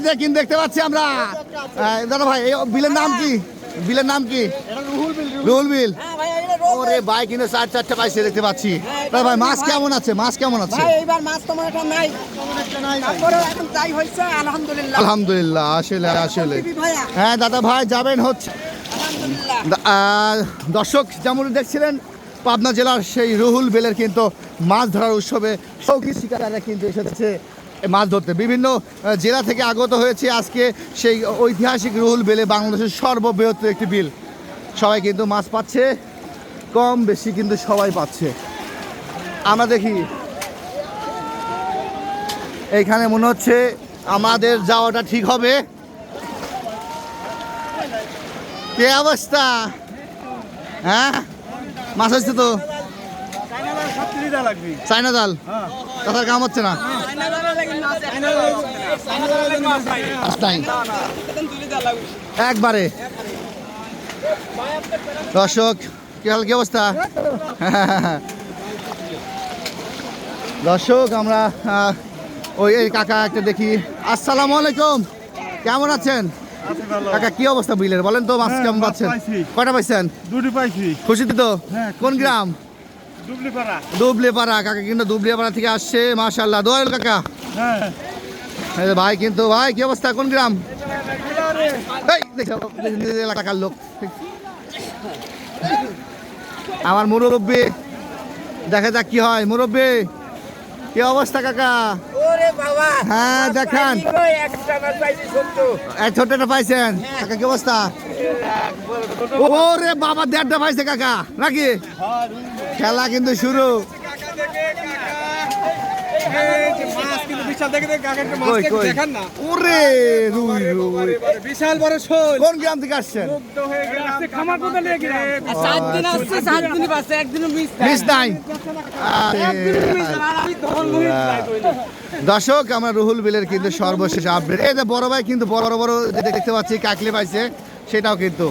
এই যে কিন্তু দেখতে পাচ্ছি আমরা। দাদা ভাই এই বিলের নাম কি? বিলের নাম কি? রুহুল বিল হ্যাঁ ওরে ভাই কিন্তু চার চারটে পাইছে দেখতে পাচ্ছি। দাদা ভাই মাছ কেমন আছে? মাছ কেমন আছে? এইবার মাছ তোমার এটা নাই। আলহামদুলিল্লাহ। আলহামদুলিল্লাহ আসলে আসলে। হ্যাঁ দাদা ভাই যাবেন হচ্ছে। আহ, দর্শক যেমন দেখছিলেন পাবনা জেলার সেই রুহুল বেলের কিন্তু মাছ ধরার উৎসবে শৌখিন শিকারীরা কিন্তু এসেছে। মাছ ধরতে। বিভিন্ন জেলা থেকে আগত হয়েছে আজকে সেই ঐতিহাসিক রুহুল বেলে বাংলাদেশের সর্ববৃহৎ একটি বিল। সবাই কিন্তু মাছ পাচ্ছে কম বেশি কিন্তু সবাই পাচ্ছে। আমরা দেখি এইখানে মনে হচ্ছে আমাদের যাওয়াটা ঠিক হবে। কে অবস্থা? হ্যাঁ? মাছ হচ্ছে তো? চাইনা জাল তাছাড়া কাম হচ্ছে না। নাই। একবারে। দর্শক কি কি অবস্থা? দর্শক আমরা ওই এই কাকা একটা দেখি। আসসালামু আলাইকুম। কেমন আছেন? কাকা কি অবস্থা বিলের? বলেন তো মাছ হ্যাঁ, কেমন পাচ্ছেন। কয়টা পাইছেন? দুটি পাইছি। খুশি তো? হ্যাঁ, কোন গ্রাম? ডুবলি পাড়া দুবলেপাড়া। কাকা কিন্তু দুবলেপাড়া থেকে আসছে মাশাল্লাহ দোয়াল কাকা। হ্যাঁ। ভাই কিন্তু ভাই কি অবস্থা? কোন গ্রাম? এলাকার লোক। আমার মুরব্বী দেখা যাক কি হয়। মুরব্বী কি অবস্থা কাকা? হ্যাঁ দেখান। ছোট্ট পাইছেন? কাকা কি অবস্থা? ওরে বাবা দেড়টা পাইছে কাকা নাকি? খেলা কিন্তু শুরু। বিশাল। দেখে দেখে কাকের কই কই? ওরে রুই রুই। বিশাল বড় শোল। কোন গ্রাম থেকে আসছেন? খামার কোথায় নিয়ে সাত দিন আসছে সাত দিনই পাচ্ছে একদিনও মিস মিস নাই? দর্শক আমরা রুহুল বিলের কিন্তু সর্বশেষ আপডেট এই যে বড় ভাই কিন্তু বড় বড় দেখতে পাচ্ছি কাকলে পাইছে সেটাও কিন্তু।